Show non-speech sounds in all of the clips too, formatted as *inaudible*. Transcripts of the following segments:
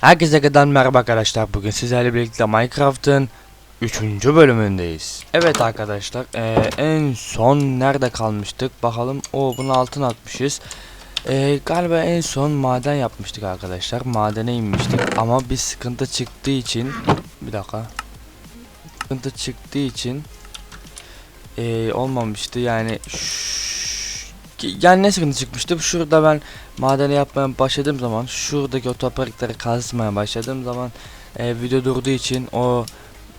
Herkese kadar merhaba arkadaşlar. Bugün sizlerle birlikte Minecraft'ın 3. bölümündeyiz. Evet arkadaşlar, eee, en son nerede kalmıştık? Bakalım. O bunu altın atmışız. Eee, galiba en son maden yapmıştık arkadaşlar. Madene inmiştik ama bir sıkıntı çıktığı için bir dakika. Sıkıntı çıktığı için eee, olmamıştı. Yani şş- yani ne sıkıntı çıkmıştı? Şurada ben madeni yapmaya başladığım zaman şuradaki o toprakları kazmaya başladığım zaman e, video durduğu için o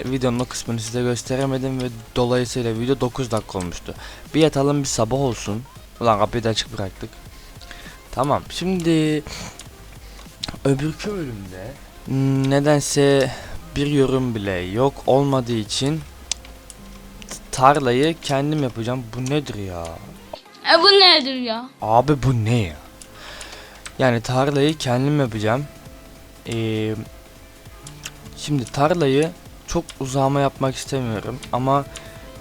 videonun o kısmını size gösteremedim ve dolayısıyla video 9 dakika olmuştu. Bir yatalım bir sabah olsun. Ulan kapıyı da açık bıraktık. Tamam şimdi öbürkü bölümde nedense bir yorum bile yok olmadığı için tarlayı kendim yapacağım. Bu nedir ya? E bu nedir ya? Abi bu ne ya? Yani tarlayı kendim yapacağım. Ee, şimdi tarlayı çok uzağıma yapmak istemiyorum ama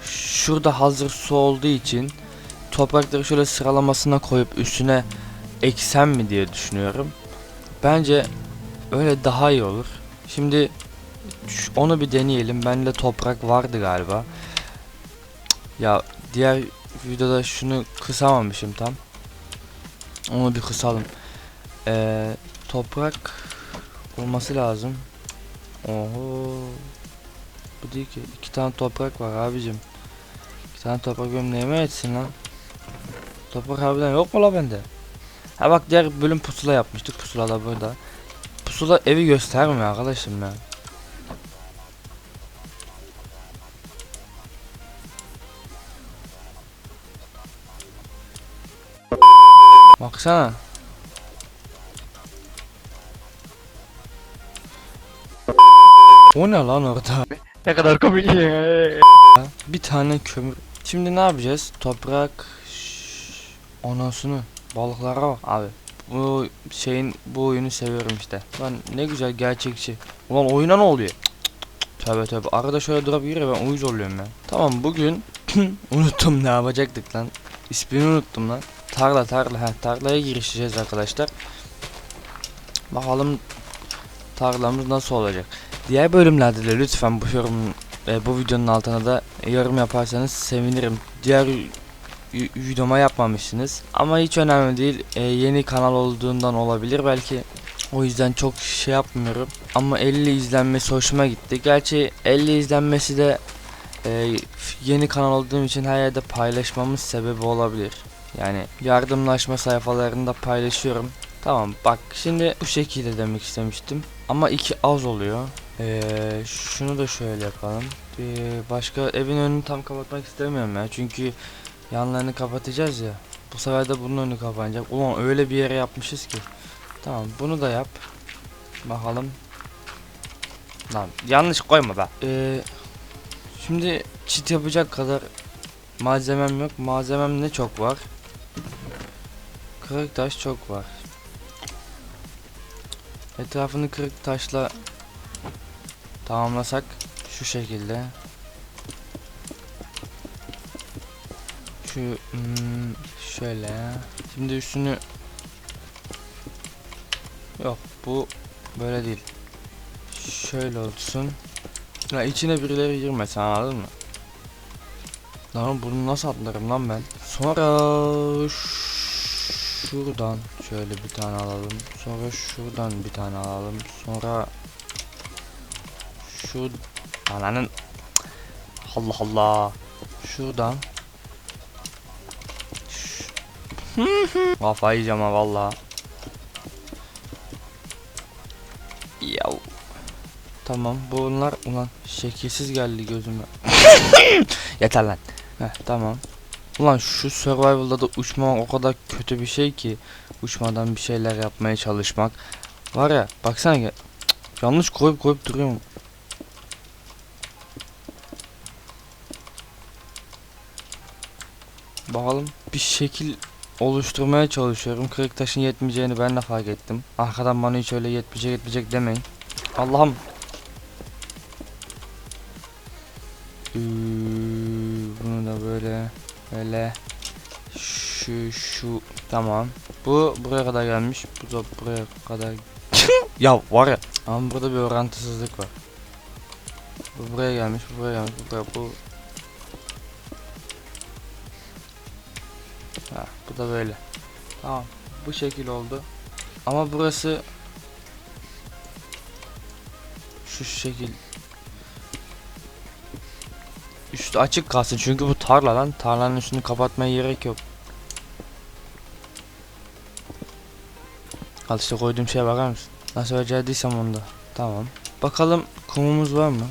şurada hazır su olduğu için toprakları şöyle sıralamasına koyup üstüne eksem mi diye düşünüyorum. Bence öyle daha iyi olur. Şimdi onu bir deneyelim. Bende toprak vardı galiba. Ya diğer videoda şunu kısamamışım tam. Onu bir kısalım. Ee, toprak olması lazım. Oho. Bu değil ki. iki tane toprak var abicim. İki tane toprak benim etsin lan? Toprak harbiden yok mu la bende? Ha bak diğer bölüm pusula yapmıştık. Pusula da burada. Pusula evi göstermiyor arkadaşım ya. Baksana. O ne lan orada? Ne kadar komik. Bir tane kömür. Şimdi ne yapacağız? Toprak Şşş, onasını balıklara bak abi. Bu şeyin bu oyunu seviyorum işte. Lan ne güzel gerçekçi. Ulan oyuna ne oluyor? Tövbe tövbe. Arada şöyle durup yürü ben uyuz oluyorum ya. Tamam bugün *clears throat* unuttum ne yapacaktık lan. İsmini unuttum lan. Tarla tarla ha tarlaya girişeceğiz arkadaşlar. Bakalım tarlamız nasıl olacak. Diğer bölümlerde de lütfen bu yorum e, bu videonun altına da yorum yaparsanız sevinirim. Diğer videoma yapmamışsınız. Ama hiç önemli değil. E, yeni kanal olduğundan olabilir belki. O yüzden çok şey yapmıyorum. Ama 50 izlenmesi hoşuma gitti. Gerçi 50 izlenmesi de e, yeni kanal olduğum için her yerde paylaşmamız sebebi olabilir. Yani yardımlaşma sayfalarında paylaşıyorum. Tamam bak şimdi bu şekilde demek istemiştim. Ama iki az oluyor. Ee, şunu da şöyle yapalım. Ee, başka evin önünü tam kapatmak istemiyorum ya. Çünkü yanlarını kapatacağız ya. Bu sefer de bunun önü kapanacak. Ulan öyle bir yere yapmışız ki. Tamam bunu da yap. Bakalım. Lan yanlış koyma be. Ee, şimdi çit yapacak kadar malzemem yok. Malzemem ne çok var. Kırık taş çok var. Etrafını kırık taşla tamamlasak şu şekilde. Şu hmm, şöyle. Şimdi üstünü Yok bu böyle değil. Şöyle olsun. Ya içine birileri girmesin anladın mı? Lan bunu nasıl atlarım lan ben? Sonra şuradan şöyle bir tane alalım. Sonra şuradan bir tane alalım. Sonra şu ananın Allah Allah. Şuradan Kafayı yiyeceğim ha valla. Yav. Tamam bunlar ulan şekilsiz geldi gözüme. *laughs* Yeter lan. Heh, tamam. Ulan şu survival'da da uçmamak o kadar kötü bir şey ki uçmadan bir şeyler yapmaya çalışmak. Var ya baksana ya. Yanlış koyup koyup duruyorum. Bakalım bir şekil oluşturmaya çalışıyorum. Kırık taşın yetmeyeceğini ben de fark ettim. Arkadan bana hiç öyle yetmeyecek yetmeyecek demeyin. Allah'ım. Ee, bunu da böyle böyle şu şu tamam. Bu buraya kadar gelmiş. Bu da buraya kadar ya var ya. Ama burada bir orantısızlık var. Bu buraya gelmiş, bu buraya gelmiş, bu buraya, bu. Ha, bu da böyle. Tamam. Bu şekil oldu. Ama burası şu şekil üstü açık kalsın çünkü bu tarla lan tarlanın üstünü kapatmaya gerek yok. Al işte koyduğum şeye bakar mısın? Nasıl becerdiysem onda. Tamam. Bakalım kumumuz var mı?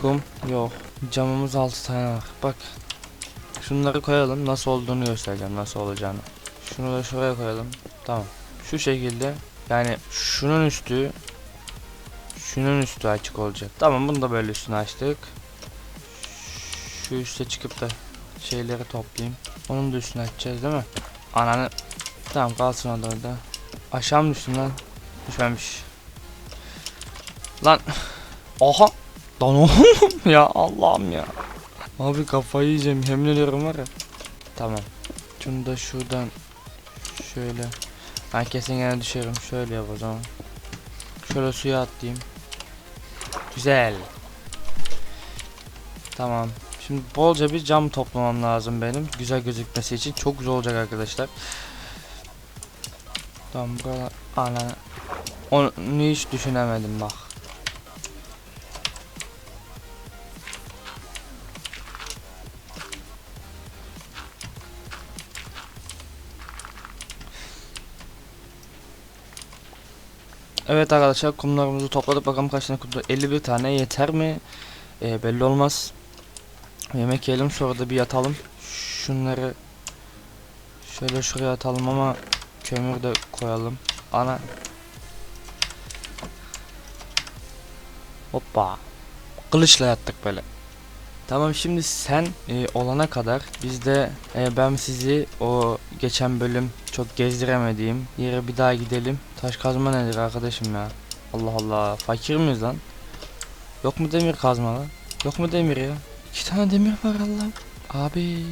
Kum yok. Camımız 6 tane var. Bak. Şunları koyalım. Nasıl olduğunu göstereceğim. Nasıl olacağını. Şunu da şuraya koyalım. Tamam. Şu şekilde. Yani şunun üstü şunun üstü açık olacak. Tamam bunu da böyle üstünü açtık. Şu üste çıkıp da şeyleri toplayayım. Onun da üstünü açacağız değil mi? Ananı. Tamam kalsın orada orada. Aşağı mı düştün lan? Düşmemiş. Lan. Oha. Lan oğlum *laughs* ya Allah'ım ya. Abi kafayı yiyeceğim yemin ediyorum var ya. Tamam. Şunu da şuradan şöyle. Ben kesin gene düşerim. Şöyle yap o zaman. Şöyle suya atlayayım. Güzel. Tamam. Şimdi bolca bir cam toplamam lazım benim. Güzel gözükmesi için. Çok güzel olacak arkadaşlar. Tamam burada ana onu hiç düşünemedim bak. Evet arkadaşlar kumlarımızı topladık bakalım kaç tane kumda 51 tane yeter mi? Ee, belli olmaz. Yemek yiyelim sonra da bir yatalım. Şunları şöyle şuraya atalım ama kömür de koyalım. Ana. Hoppa. Kılıçla yattık böyle. Tamam şimdi sen e, olana kadar biz de e, ben sizi o geçen bölüm çok gezdiremediğim yere bir daha gidelim. Taş kazma nedir arkadaşım ya? Allah Allah fakir miyiz lan? Yok mu demir kazma lan? Yok mu demir ya? İki tane demir var Allah'ım. Abi.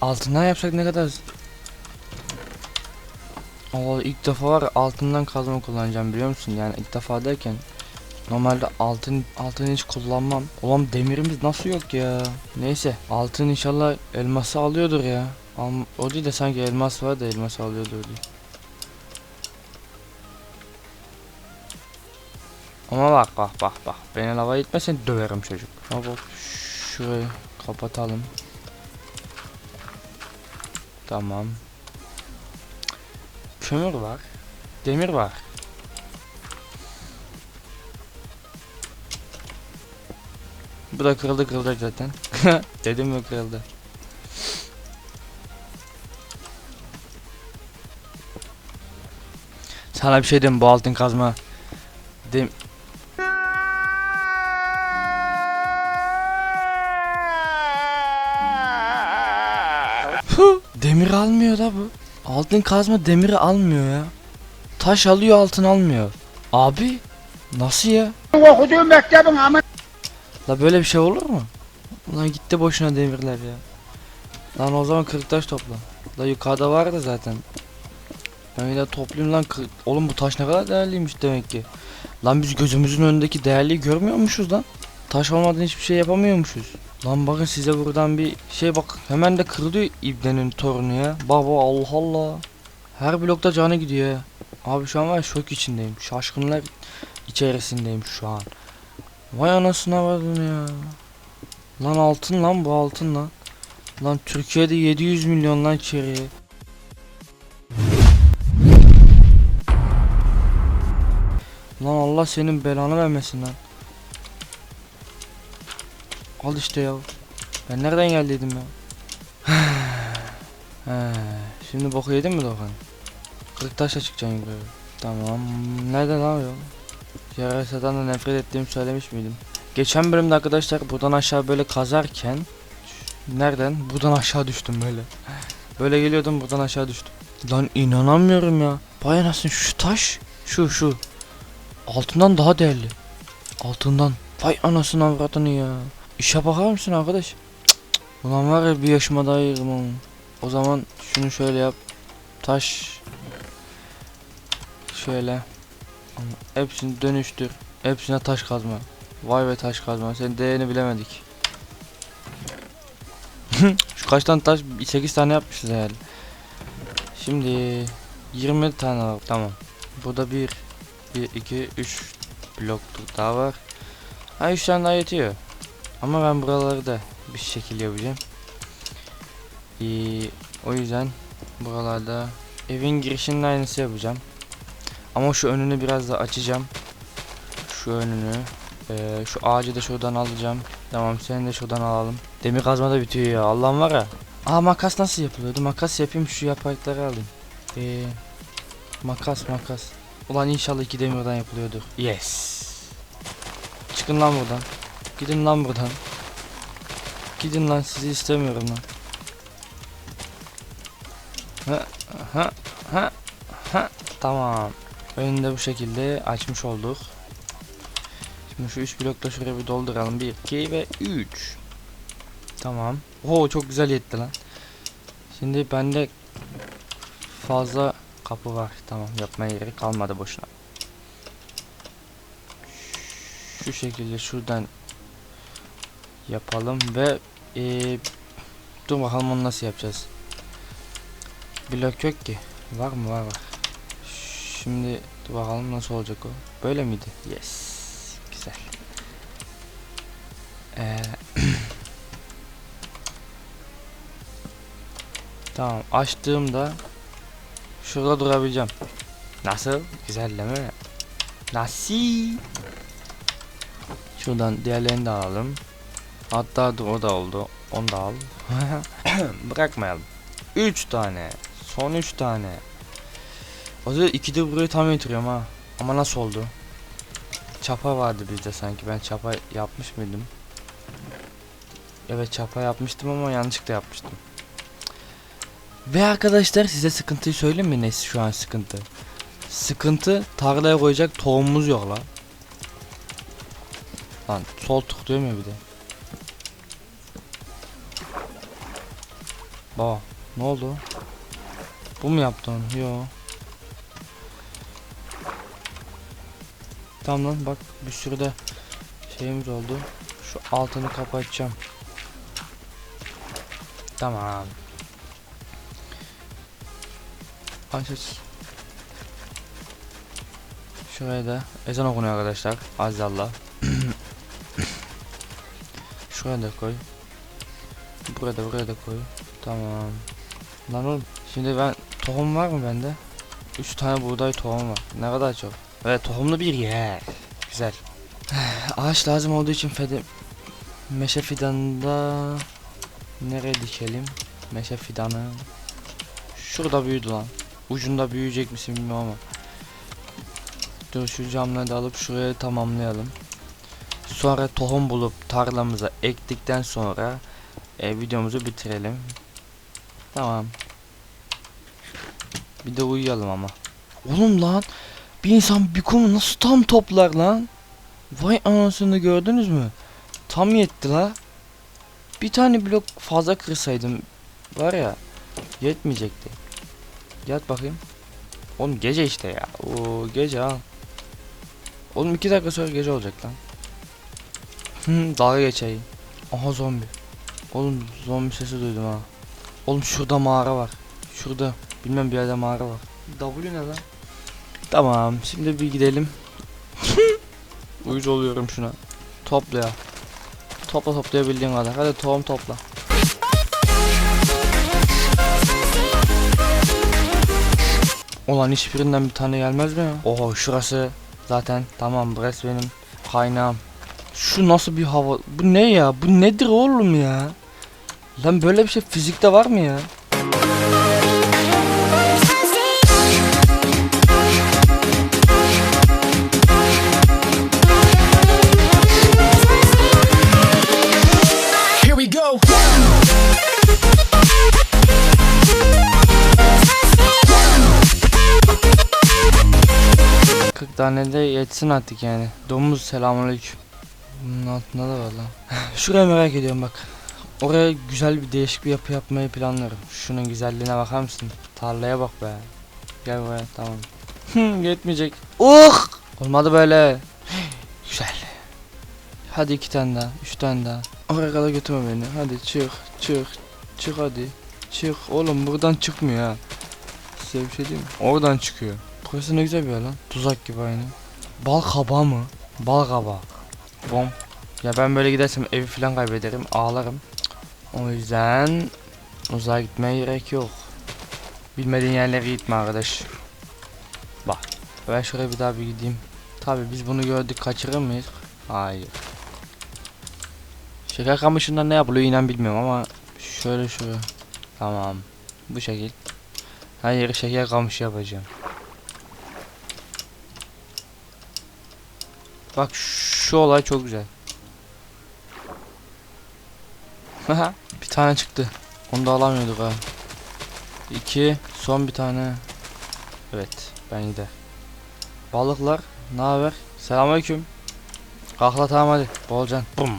Altından yapsak ne kadar Allah ilk defa var altından kazma kullanacağım biliyor musun? Yani ilk defa derken normalde altın altın hiç kullanmam. Ulan demirimiz nasıl yok ya? Neyse altın inşallah elması alıyordur ya. Al, o değil de sanki elmas var da elmas alıyordur diye. Ama bak bak bak bak. Beni lava itmesen döverim çocuk. Ama bak şurayı kapatalım. Tamam. Kömür var. Demir var. Bu da kırıldı kırıldı zaten. *laughs* Dedim mi kırıldı. Sana bir şey diyeyim bu altın kazma. Dem almıyor da bu. Altın kazma demiri almıyor ya. Taş alıyor altın almıyor. Abi nasıl ya? okuduğum mektebin ama La böyle bir şey olur mu? Ulan gitti boşuna demirler ya. Lan o zaman kırık taş topla. La yukarıda vardı zaten. Ben yine toplayayım lan. Oğlum bu taş ne kadar değerliymiş demek ki. Lan biz gözümüzün önündeki değerliyi görmüyormuşuz lan. Taş olmadan hiçbir şey yapamıyormuşuz. Lan bakın size buradan bir şey bak. Hemen de kırılıyor İbne'nin torunu ya. Baba Allah Allah. Her blokta canı gidiyor. Abi şu an var şok içindeyim. Şaşkınlar içerisindeyim şu an. Vay anasına vardım ya. Lan altın lan bu altın lan. Lan Türkiye'de 700 milyon lan içeriye. Lan Allah senin belanı vermesin lan. Al işte ya. Ben nereden geldiydim ya? *sighs* Şimdi boku yedin mi Doğan? Kırık taşla çıkacaksın yukarı. Tamam. Nerede lan yol? Yarasadan da nefret ettiğimi söylemiş miydim? Geçen bölümde arkadaşlar buradan aşağı böyle kazarken Nereden? Buradan aşağı düştüm böyle. Böyle geliyordum buradan aşağı düştüm. Lan inanamıyorum ya. Vay anasını şu taş. Şu şu. Altından daha değerli. Altından. Vay anasını avradını ya. İşe bakar mısın arkadaş? Ulan var ya bir yaşıma daha yerim onu. O zaman şunu şöyle yap. Taş. Şöyle. Hepsini dönüştür. Hepsine taş kazma. Vay be taş kazma. Senin değerini bilemedik. *laughs* Şu kaç tane taş? 8 tane yapmışız herhalde. Şimdi 20 tane var. Tamam. Burada 1 1 2 3 blok daha var. Ha 3 tane daha yetiyor. Ama ben buraları da bir şekil yapacağım. Ee, o yüzden buralarda evin girişinin aynısı yapacağım. Ama şu önünü biraz da açacağım. Şu önünü. Ee, şu ağacı da şuradan alacağım. Tamam seni de şuradan alalım. Demir kazma da bitiyor ya. Allah'ım var ya. Aa makas nasıl yapılıyordu? Makas yapayım şu yaprakları alayım. Ee, makas makas. Ulan inşallah iki demirden yapılıyordur. Yes. Çıkın lan buradan. Gidin lan buradan. Gidin lan sizi istemiyorum lan. Ha ha ha ha tamam. Önünde bu şekilde açmış olduk. Şimdi şu 3 blokla şuraya bir dolduralım. 1 2 ve 3. Tamam. Oo çok güzel yetti lan. Şimdi bende fazla kapı var. Tamam yapmaya gerek kalmadı boşuna. Şu şekilde şuradan yapalım ve eee dur bakalım onu nasıl yapacağız. Blok yok ki. Var mı? Var var. Şimdi dur bakalım nasıl olacak o. Böyle miydi? Yes. Güzel. Ee, *clears throat* tamam açtığımda şurada durabileceğim. Nasıl? Güzel değil mi? Nasıl? Şuradan diğerlerini de alalım. Hatta dur o da oldu. Onu da al. *coughs* Bırakmayalım. 3 tane. Son 3 tane. O da ikide burayı tam getiriyorum ha. Ama nasıl oldu? Çapa vardı bizde sanki. Ben çapa yapmış mıydım? Evet çapa yapmıştım ama yanlışlıkla yapmıştım. Ve arkadaşlar size sıkıntıyı söyleyeyim mi ne şu an sıkıntı? Sıkıntı tarlaya koyacak tohumumuz yok lan. Lan sol tıklıyor mu bir de? Baba ne oldu? Bu mu yaptı onu? Yo. Tamam lan bak bir sürü de şeyimiz oldu. Şu altını kapatacağım. Tamam. Aç aç. Şuraya da ezan okunuyor arkadaşlar. Azallah. *coughs* Şuraya da koy. Buraya da buraya da koy. Tamam. Lan oğlum şimdi ben tohum var mı bende? 3 tane buğday tohum var. Ne kadar çok. Ve tohumlu bir yer. Güzel. *sighs* Ağaç lazım olduğu için fede meşe fidanında nereye dikelim? Meşe fidanı. Şurada büyüdü lan. Ucunda büyüyecek misin bilmiyorum ama. Dur şu camları da alıp şuraya tamamlayalım. Sonra tohum bulup tarlamıza ektikten sonra e, videomuzu bitirelim. Tamam. Bir de uyuyalım ama. Oğlum lan bir insan bir kumu nasıl tam toplar lan? Vay anasını gördünüz mü? Tam yetti la. Bir tane blok fazla kırsaydım var ya yetmeyecekti. Yat bakayım. Oğlum gece işte ya. Oo gece al. Oğlum iki dakika sonra gece olacak lan. Hı, dalga geçeyim. Aha zombi. Oğlum zombi sesi duydum ha. Oğlum şurada mağara var. Şurada. Bilmem bir yerde mağara var. W ne lan? Tamam şimdi bir gidelim. *laughs* Uyuz oluyorum şuna. Topla ya. Topla toplayabildiğin kadar. Hadi tohum topla. Ulan hiçbirinden bir tane gelmez mi ya? Oho şurası zaten tamam burası benim kaynağım. Şu nasıl bir hava? Bu ne ya? Bu nedir oğlum ya? Lan böyle bir şey fizikte var mı ya? Here we go. 40 tane de yetsin artık yani. Domuz selamünaleyküm. Bunun altında da var lan. *laughs* Şuraya merak ediyorum bak. Oraya güzel bir değişik bir yapı yapmayı planlıyorum. Şunun güzelliğine bakar mısın? Tarlaya bak be. Gel buraya tamam. Yetmeyecek. Uh! Olmadı böyle. *gasps* Güzel. Hadi iki tane daha. Üç tane daha. Oraya kadar götürme beni. Hadi çık. Çık. Çık hadi. Çık. Oğlum buradan çıkmıyor ha. Size bir şey diyeyim mi? Oradan çıkıyor. Burası ne güzel bir yer lan. Tuzak gibi aynı. Bal kabağı mı? Bal kabağı. Bom. Ya ben böyle gidersem evi falan kaybederim. Ağlarım. O yüzden uzağa gitmeye gerek yok. Bilmediğin yerlere gitme arkadaş. Bak. Ben şuraya bir daha bir gideyim. Tabi biz bunu gördük kaçırır mıyız? Hayır. Şeker kamışından ne yapılıyor inan bilmiyorum ama şöyle şöyle. Tamam. Bu şekil. Her yeri şeker kamışı yapacağım. Bak şu olay çok güzel. Bir tane çıktı. Onu da alamıyorduk ha. İki, son bir tane. Evet, ben gider. Balıklar, ne haber? Selamünaleyküm. Kalkla tamam hadi. Bolcan. Bum.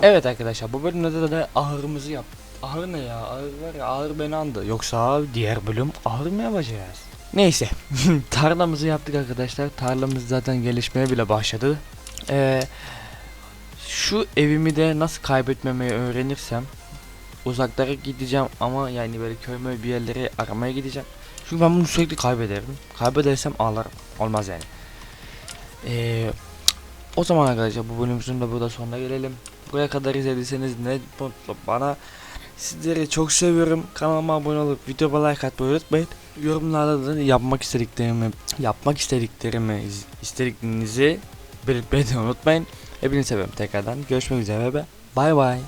Evet arkadaşlar bu bölümde de, de ahırımızı yap. Ahır ne ya? Ahır var ya ahır beni andı. Yoksa diğer bölüm ahır mı yapacağız? Neyse. *laughs* Tarlamızı yaptık arkadaşlar. Tarlamız zaten gelişmeye bile başladı. Ee, şu evimi de nasıl kaybetmemeyi öğrenirsem uzaklara gideceğim ama yani böyle köy bir yerlere aramaya gideceğim. Çünkü ben bunu sürekli kaybederim. Kaybedersem ağlarım. Olmaz yani. Ee, o zaman arkadaşlar bu bölümümüzün de burada sonuna gelelim. Buraya kadar izlediyseniz ne mutlu bana. Sizleri çok seviyorum. Kanalıma abone olup videoma like atmayı unutmayın. Yorumlarda da yapmak istediklerimi yapmak istediklerimi iz- istediklerinizi belirtmeyi unutmayın. Hepinizi seviyorum tekrardan. Görüşmek üzere ve bay bay.